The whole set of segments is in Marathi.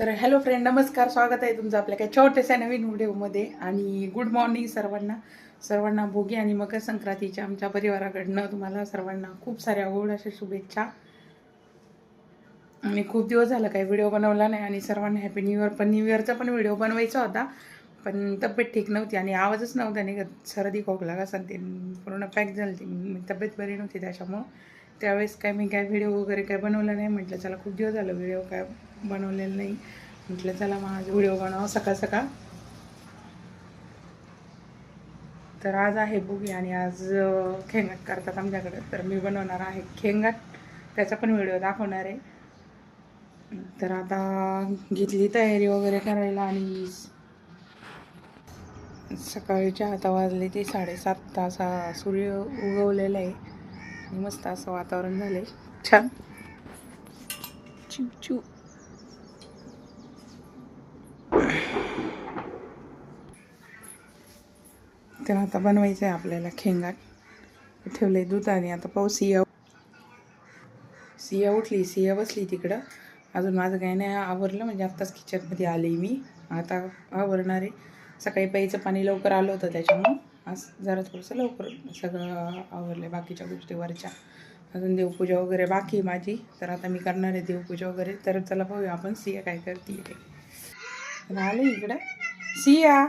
तर हॅलो फ्रेंड नमस्कार स्वागत आहे तुमचं आपल्या काय छोट्याशा नवीन व्हिडिओमध्ये. आणि गुड मॉर्निंग सर्वांना. सर्वांना भोगी आणि मकर संक्रांतीच्या आमच्या परिवाराकडनं तुम्हाला सर्वांना खूप साऱ्या गोड अशा शुभेच्छा. आणि खूप दिवस झालं काही व्हिडिओ बनवला नाही आणि सर्वांना हॅपी न्यू इयर पण न्यू इयरचा पण व्हिडिओ बनवायचा होता. पण तब्येत ठीक नव्हती आणि आवाजच नव्हता आणि सर्दी खोकला का ते पूर्ण पॅक झाली तब्येत बरी नव्हती त्याच्यामुळं. त्यावेळेस काय मी काय व्हिडिओ वगैरे काय बनवला नाही म्हटलं चला खूप दिवस झालं व्हिडिओ काय बनवलेला नाही. म्हटलं चला मग आज व्हिडिओ बनवा सकाळ सकाळ. तर आज आहे बुगी आणि आज खेंगाट करतात आमच्याकडे. तर मी बनवणार आहे खेंगाट. त्याचा पण व्हिडिओ दाखवणार आहे. तर आता घेतली तयारी वगैरे करायला आणि सकाळच्या आता वाजले ते साडेसात तासा सूर्य उगवलेला आहे. आणि मस्त असं वातावरण झालंय. छान. चिव चिव तर आता बनवायचं आहे आपल्याला खेंगाट. ठेवलंय दूध आणि आता पाऊस सिया. सिया उठली सिया बसली तिकडं. अजून माझं काही नाही आवरलं. म्हणजे आत्ताच किचनमध्ये आले मी. आता आवरणार आहे. सकाळी प्यायचं पाणी लवकर आलं होतं त्याच्यामुळं. आज जरा थोडंसं लवकर सगळं आवरलं बाकीच्या गोष्टी वरच्या. अजून देवपूजा वगैरे बाकी आहे माझी. तर आता मी करणार आहे देवपूजा वगैरे. तर चला पाहूया आपण सिया काय करते ते. आले इकडं. सिया.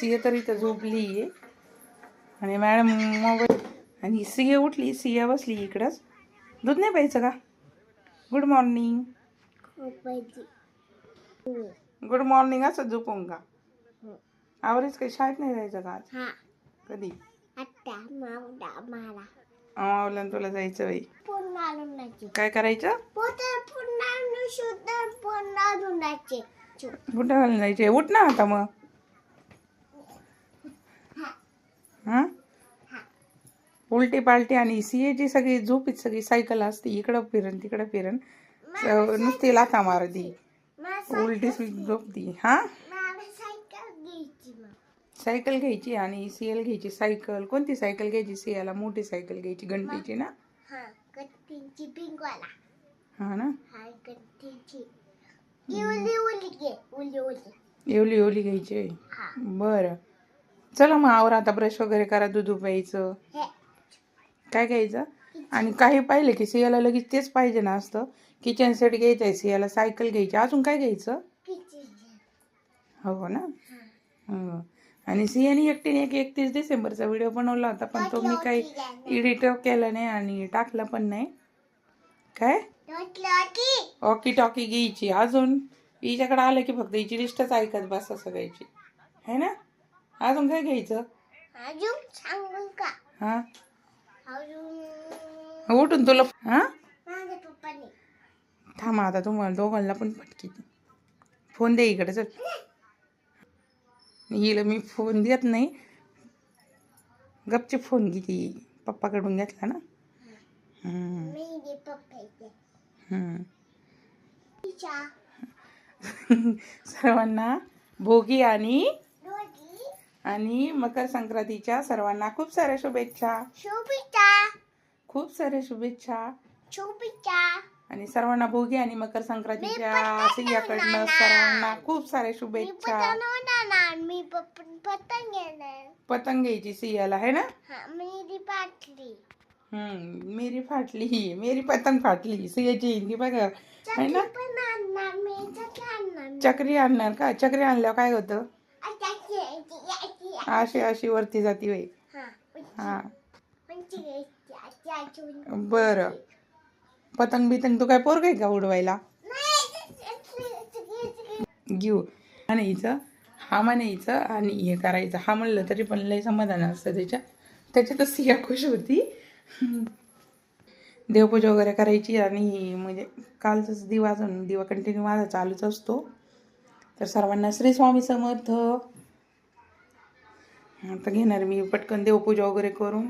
सिया तर इथं झोपली आहे आणि मॅडम मोबाईल आणि सिया उठली. सिया बसली इकडंच. दूध नाही प्यायचं का? गुड मॉर्निंग गुड मॉर्निंग असं झोपून का? आवरेज काही शाळेत नाही जायचं का आज? हा. कधी? आता मावडा मला. मावला तुला जायचं बाई. पुन्हा धुंडायचे काय करायचं? पोते पुन्हा शुद्ध पुन्हा धुंडायचे कुठं घालून जायचे. उठ ना आता मग. हां. उलटी पालटी आणि सीएची सगळी झोपीत सगळी सायकल असते. इकडं फिरन तिकडं फिरन. स- नुसती लाथा मारती. उलटी झोपती. हां? सायकल घ्यायची आणि सीएल घ्यायची. सायकल कोणती सायकल घ्यायची? सीएला मोठी सायकल घ्यायची घंटीची ना? हा हा ना? हा घे उली उली एवली एवली घ्यायची होय. हा. बरं. चला मग आवर आता ब्रश वगैरे करा दूध प्यायचं. काय घ्यायचं? आणि काही पाहिलं की सियाला लगेच तेच पाहिजे ना असतं. किचन सेट घ्यायचं आहे सियाला सायकल घ्यायची. अजून काय घ्यायचं? हो ना? हो. आणि सियाने एकटीने एक एकतीस डिसेंबरचा व्हिडिओ बनवला होता पण तो मी काही एडिट केला नाही आणि टाकला पण नाही. काय? की ऑकी टॉकी घ्यायची अजून. हिच्याकडे आलं की फक्त हिची लिस्टच ऐकत बस असं घ्यायची है ना? अजून काय घ्यायचं? हां? उठून तुला हां? थांबा आता तुम्हाला दोघांना पण फटकी फोन दे इकडे चल. हिला मी फोन देत नाही. गपचे फोन किती पप्पाकडून घेतला ना? सर्वांना भोगी आणि आणि मकर संक्रांतीच्या सर्वांना खूप साऱ्या शुभेच्छा. शोभिता खूप साऱ्या शुभेच्छा. शोभिता आणि सर्वांना भोगी आणि मकर संक्रांतीच्या उडवणार. सर्वांना खूप साऱ्या शुभेच्छा. मी पतंग घेणार पतंग घ्यायची सियाला है ना? हा मी ती पाटली हम्म मेरी फाटली मेरी पतंग फाटली सियाची हिंदी बघा. है ना? चकली पण आणणार मी चकली आणणार मी. चक्री आणणार का? चक्री आणल्यावर काय होतं? घ्यायची. अशी अशी वरती जाती वय हा, हा. म्हणजे घ्यायची, अजून- बरं. पतंग बितंग तू काय पोरग आहे का उडवायला? नाही, चकली, चकली, चकली. घेऊ. म्हणायचं हा म्हणायचं आणि हे करायचं. हा म्हणलं तरी पण लय समाधान असतं त्याच्या त्याच्यातच सिया खुश होती. देवपूजा वगैरे करायची आणि म्हणजे कालचाच दिवा अजून दिवा कंटिन्यू माझा चालूच असतो. तर सर्वांना श्री स्वामी समर्थ. आता घेणार मी पटकन देवपूजा वगैरे करून.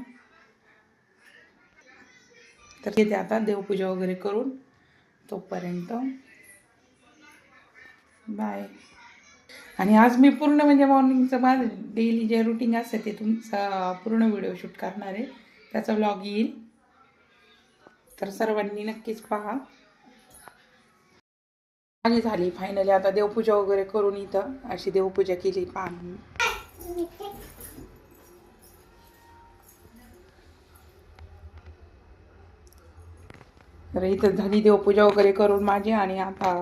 तर येते आता देवपूजा वगैरे करून तोपर्यंत. बाय आणि आज मी पूर्ण म्हणजे मॉर्निंगचं माझं डेली जे रुटीन असतं ते तुमचा पूर्ण व्हिडिओ शूट करणार आहे. त्याचा व्लॉग येईल. तर सर्वांनी नक्कीच पहा. माझी झाली फायनली आता देवपूजा वगैरे करून इथं अशी देवपूजा केली पान तर इथं झाली देवपूजा वगैरे करून माझी आणि आता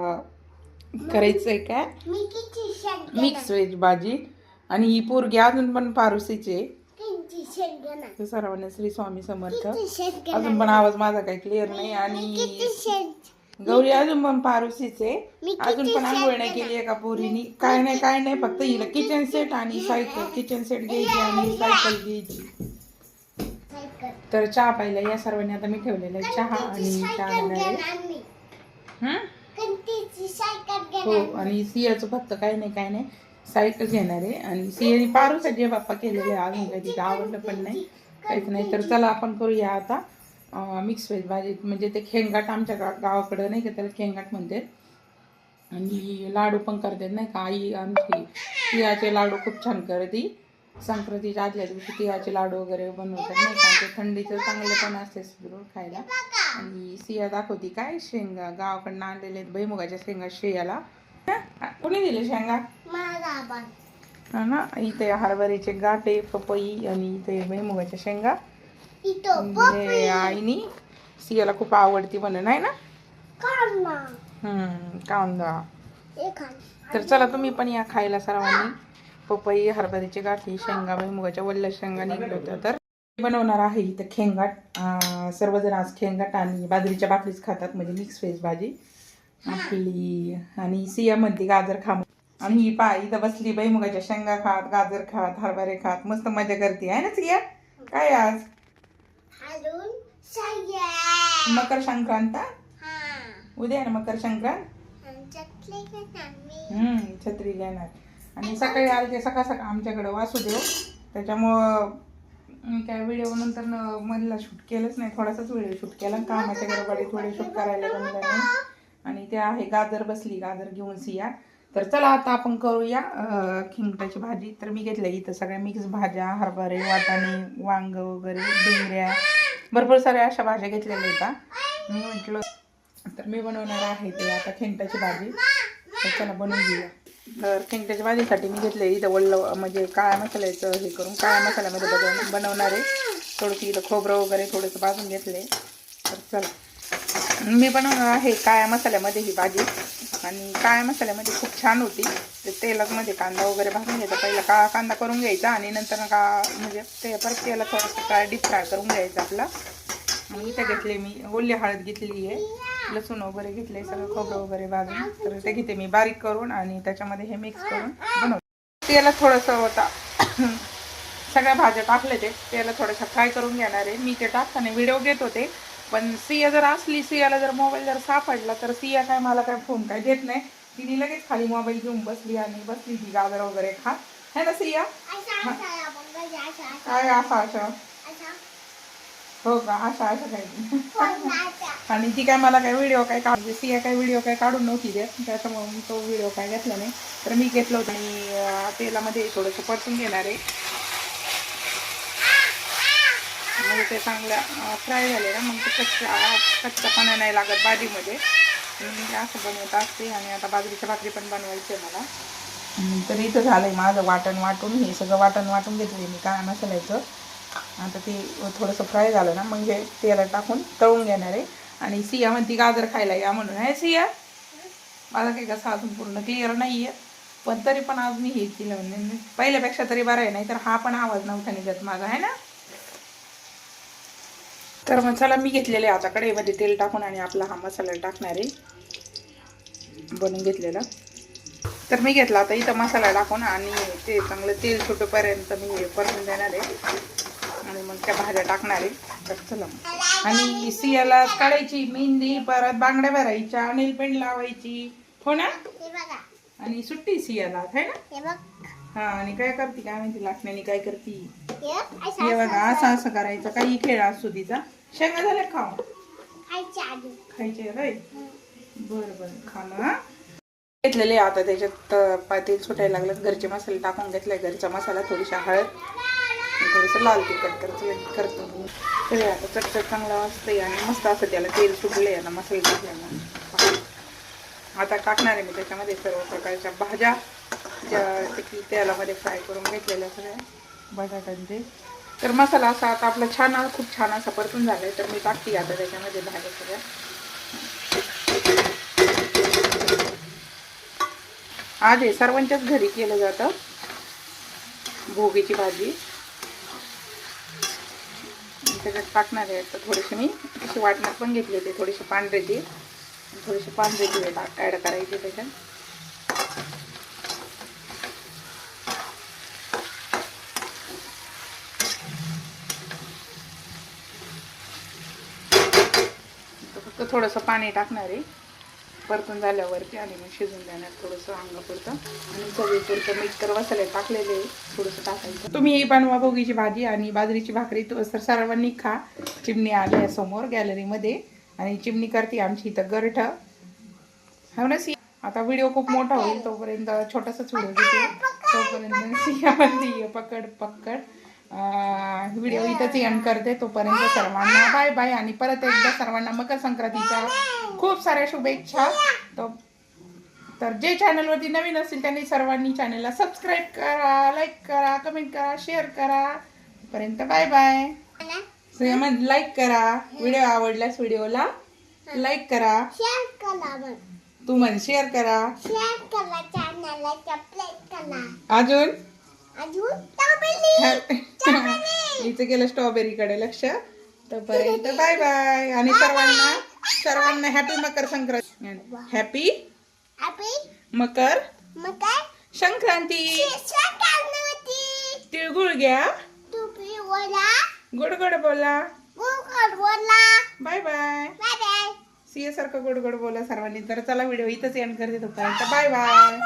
काय? मी किती शेंगदाणा मिक्स व्हेज भाजी. आणि ही पोरगी अजून पण पारुसीचे शेंगदाणा सर्वांना श्री स्वामी समर्थ. अजून पण आवाज माझा काही क्लिअर नाही आणि गौरी अजून पण पारुसीचे किती अजून पण आंघोळ नाही? केली एका पोरीनी. काय नाही काय नाही फक्त हिला किचन सेट आणि सायकल किचन सेट घ्यायची आणि सायकल घ्यायची. तर चहा पाहिला या सर्वांनी. आता मी ठेवलेला आहे चहा आणि चहा सायकल घेणार आहे. घेणार मी हं? कंटीची सायकल हो आणि सियाचं फक्त काही नाही काय नाही. सायकल घेणार आहे. आणि सियाने पारूसाठी बाप्पा केलेले अजून काही तिथं आवडलं पण नाही. काहीच नाही. तर चला आपण करूया आता मिक्स व्हेज भाजी. म्हणजे ते खेंगाट आमच्या गा गावाकडं नाही का त्याला खेंगाट म्हणतात. आणि लाडू पण करतात नाही का आई आमची. तिळाचे लाडू खूप छान करते. संक्रांतीच्या आदल्या दिवशी तिळाचे लाडू वगैरे बनवतात नाही का. ते थंडीचं चांगलं पण असते सुद्धा खायला. आणि सिया दाखवती काय शेंगा. गावाकडनं आणलेले आहेत भैमुगाच्या शेंगा शेयाला. कोणी दिले शेंगा? हा ना? इथे हरभऱ्याचे गाठे पपई आणि इथे भैमुगाच्या शेंगा. इथं म्हणजे आईनी सियाला खूप आवडती म्हणून नाही ना? हम्म, कांदा. तर चला तुम्ही पण या खायला सर्वांनी. पपई हरभऱ्याची गाठी शेंगा भुईमुगाच्या वल्ल्या शेंगा निघल्या होत्या. तर बनवणार आहे इथं खेंगाट. अं, सर्वजण आज खेंगाट आणि बाजरीच्या भाकरीच खातात म्हणजे मिक्स व्हेज भाजी. आपली आणि सिया म्हणते गाजर खा आणि ही पा इथं बसली भुईमुगाच्या शेंगा खात गाजर खात हरभरे खात मस्त मजा करते. आहे ना सिया? काय आज? मकर संक्रांत हा? उद्या ना मकर संक्रांत? हम्म, छत्री घेणार. आणि सकाळी आले सकाळ सकाळ आमच्याकडे वासुदेव त्याच्यामुळं काय व्हिडिओ नंतर मधला शूट केलंच नाही. थोडासाच व्हिडिओ शूट केला. कामाच्या गडबडी थोडे शूट करायला जमलं नाही. आणि ते आहे गाजर बसली गाजर घेऊन सिया. तर चला आता आपण करूया अं, खिंगटाची भाजी. तर मी घेतल्या इथं सगळ्या मिक्स भाज्या हरभरे वाटाणे वांग वगैरे डेंगऱ्या भरपूर साऱ्या अशा भाज्या घेतलेल्या होत्या मी म्हटलं तर मी बनवणार आहे ते आता खेंगटाची भाजी. तर चला बनवून घेऊया. तर खेंगटाच्या भाजीसाठी मी घेतले इथं वल्ल म्हणजे काळ्या मसाल्याचं हे करून काळ्या मसाल्यामध्ये बनव बनवणार आहे. थोडंसं इथं खोबरं वगैरे थोडंसं भाजून घेतले तर चला. मी बनवणार आहे काळ्या मसाल्यामध्ये ही भाजी. आणि काळ्या मसाल्यामध्ये खूप छान होती. ते तेलामध्ये कांदा वगैरे भाजून घ्यायचा. पहिला काळा कांदा करून घ्यायचा आणि नंतर का म्हणजे ते परत तेला थोडंसं काय डीप फ्राय करून घ्यायचं आपला. मग इथं घेतले मी. ओली हळद घेतली आहे. लसूण वगैरे घेतले सगळं खोबरं वगैरे भाजून. तर ते घेते मी बारीक करून आणि त्याच्यामध्ये हे मिक्स करून बनवते. तेला थोडंसं होता. सगळ्या भाज्या टाकले ते. तेला थोडंसं फ्राय करून घेणार आहे. मी ते टाकताना व्हिडिओ घेत होते. पण सिया जर असली सियाला जर मोबाईल जर सापडला तर सिया काय मला काय फोन काय देत नाही. तिने लगेच खाली मोबाईल घेऊन बसली आणि बसली ती गाजर वगैरे खात. है ना सिया? काय असं असा हो का? असं असं काही असा आणि ती काय मला काय व्हिडिओ काय काढ म्हणजे सिया काय व्हिडिओ काय काढून नव्हती देत. त्याच्यामुळे मी तो व्हिडिओ काय घेतला नाही. तर मी घेतलं होतं आणि तेलामध्ये थोडंसं परतून घेणार आहे. म्हणजे ते चांगलं फ्राय झाले ना मग ते कच्चा कच्चा नाही लागत भाजीमध्ये मी असं बनवत असते आणि आता बाजरीच्या भाकरी पण बनवायची आहे मला. तर इथं झालंय माझं वाटण वाटून. हे सगळं वाटण वाटून घेतले मी काय मसाल्याचं. आता ते थोडंसं फ्राय झालं ना मग हे तेला टाकून तळून घेणार आहे. आणि सिया म्हणती गाजर खायला या म्हणून. आहे सिया मला काही कसं अजून पूर्ण क्लिअर नाही आहे पण तरी पण आज मी हे केलं. म्हणजे पहिल्यापेक्षा तरी बरं आहे नाही तर हा पण आवाज नव्हता निघत माझा आहे ना? तर मग चला मी घेतलेले आता कढईमध्ये तेल टाकून आणि आपला हा मसाला टाकणार आहे. बनवून घेतलेला. तर मी घेतला आता इथं मसाला टाकून आणि ते चांगलं तेल सुटेपर्यंत मी हे परतून देणार आहे. आणि मग त्या भाज्या टाकणार आहे. तर चला. आणि सियाला काढायची मेहंदी परत बांगड्या भरायच्या नेल पेंट लावायची. हो ना? हे आणि सुट्टी सियाला आहे ना? हे आणि काय करते? काय माहिती लाटण्याने काय करते? असा हे बघा असं असं करायचं. काही खेळ असतो तिचा शेंगा झाल्या खाऊ खायचे रे बरं बरं. खाणं हा? घेतलेले आता त्याच्यात पातेल सुटायला लागलं घरचे मसाले टाकून घेतलाय घरचा मसाला थोडीशी हळद. थोडंसं लाल तिखट करतो करतो. तर हे आता चटचट चांगला वाजतंय आणि मस्त असं त्याला तेल सुटले ना मसाले टाकल्यानं. आता टाकणार आहे मी त्याच्यामध्ये सर्व प्रकारच्या भाज्या. ज्या तेलामध्ये फ्राय करून घेतलेल्या सगळ्या. बटाट्यांचे. तर मसाला असा आता आपला छान खूप छान असा परतून झालाय. तर मी टाकते आता त्याच्यामध्ये भाज्या सगळ्या. आज हे सर्वांच्याच घरी केलं जातं. भोगीची भाजी. त्याच्यात टाकणार आहे तर थोडेसे मी. अशी वाटण्यात पण घेतले होते थोडेसे पांढरे ते थोडेसे पांढरे तिळे ॲड करायचे त्याच्यात. थोडंसं पाणी टाकणार आहे. परतून झाल्यावरती आणि मग शिजून देणार थोडंसं अंगापुरतं आणि चवीपुरतं मीठ तर मसाले टाकलेले आहे, थोडंसं टाकायचं. तुम्ही ही बनवा भोगीची भाजी आणि बाजरीची भाकरी तो सर सर्वांनी खा. चिमणी आल्या समोर गॅलरीमध्ये. आणि चिमणी करते आमची इथं गरठ. हो ना सी? आता व्हिडिओ खूप मोठा होईल तोपर्यंत छोटासाच व्हिडिओ घेते. तोपर्यंत सिया पकड पकड. व्हिडिओ इथंच एंड करते. तोपर्यंत सर्वांना बाय बाय आणि परत एकदा सर्वांना मकर संक्रांतीच्या खूप साऱ्या शुभेच्छा. तो तर जे चॅनलवरती नवीन असतील त्यांनी सर्वांनी चॅनलला सबस्क्राईब करा लाईक करा कमेंट करा शेअर करा. पर्यंत बाय बाय लाईक करा. व्हिडिओ आवडल्यास व्हिडिओला लाईक करा. तू म्हण शेअर करा. अजून? इथं गेलं स्ट्रॉबेरी कडे लक्ष तोपर्यंत बाय बाय आणि सर्वांना सर्वांना happy Makar Sankranti. Happy happy Makar मग काय संक्रांती तिळगुळ घ्या. गोड गोड बोला. बाय बाय सीए सारखं गोड गोड बोला सर्वांनी. तर चला व्हिडिओ इथंच एंड करते तोपर्यंत. Bye bye